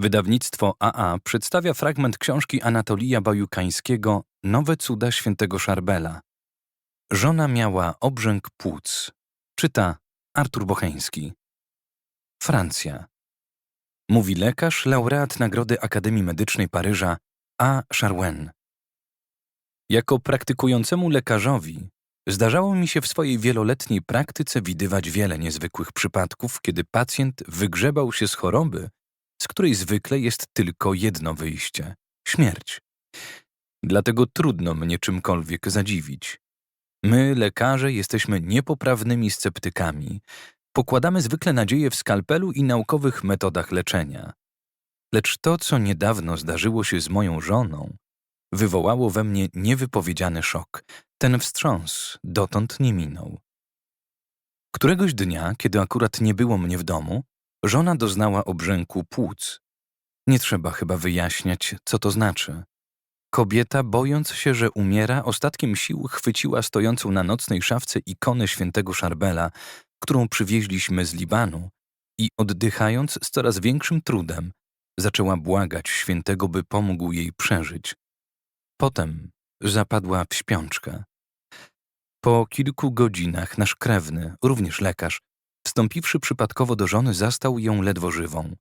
Wydawnictwo AA przedstawia fragment książki Anatolija Bajukańskiego Nowe cuda świętego Szarbela. Żona miała obrzęk płuc. Czyta Artur Bocheński. Francja. Mówi lekarz, laureat Nagrody Akademii Medycznej Paryża A. Charwen. Jako praktykującemu lekarzowi zdarzało mi się w swojej wieloletniej praktyce widywać wiele niezwykłych przypadków, kiedy pacjent wygrzebał się z choroby, z której zwykle jest tylko jedno wyjście śmierć. Dlatego trudno mnie czymkolwiek zadziwić. My, lekarze, jesteśmy niepoprawnymi sceptykami. Pokładamy zwykle nadzieję w skalpelu i naukowych metodach leczenia. Lecz to, co niedawno zdarzyło się z moją żoną, wywołało we mnie niewypowiedziany szok. Ten wstrząs dotąd nie minął. Któregoś dnia, kiedy akurat nie było mnie w domu, żona doznała obrzęku płuc. Nie trzeba chyba wyjaśniać, co to znaczy. Kobieta, bojąc się, że umiera, ostatkiem sił chwyciła stojącą na nocnej szafce ikonę świętego Szarbela, którą przywieźliśmy z Libanu i oddychając z coraz większym trudem, zaczęła błagać świętego, by pomógł jej przeżyć. Potem zapadła w śpiączkę. Po kilku godzinach nasz krewny, również lekarz, wstąpiwszy przypadkowo do żony, zastał ją ledwo żywą.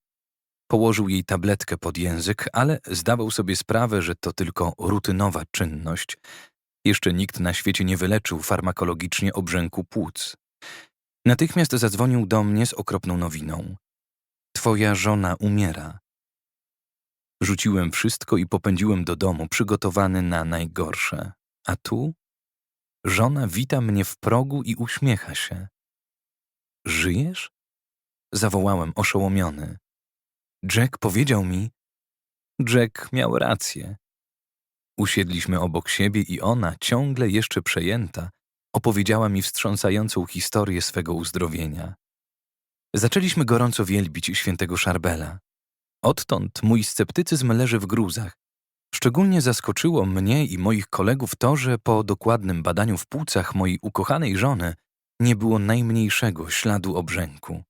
Położył jej tabletkę pod język, ale zdawał sobie sprawę, że to tylko rutynowa czynność. Jeszcze nikt na świecie nie wyleczył farmakologicznie obrzęku płuc. Natychmiast zadzwonił do mnie z okropną nowiną. Twoja żona umiera. Rzuciłem wszystko i popędziłem do domu, przygotowany na najgorsze. A tu? Żona wita mnie w progu i uśmiecha się. Żyjesz? Zawołałem oszołomiony. Jack powiedział mi. Jack miał rację. Usiedliśmy obok siebie i ona, ciągle jeszcze przejęta, opowiedziała mi wstrząsającą historię swego uzdrowienia. Zaczęliśmy gorąco wielbić świętego Szarbela. Odtąd mój sceptycyzm leży w gruzach. Szczególnie zaskoczyło mnie i moich kolegów to, że po dokładnym badaniu w płucach mojej ukochanej żony nie było najmniejszego śladu obrzęku.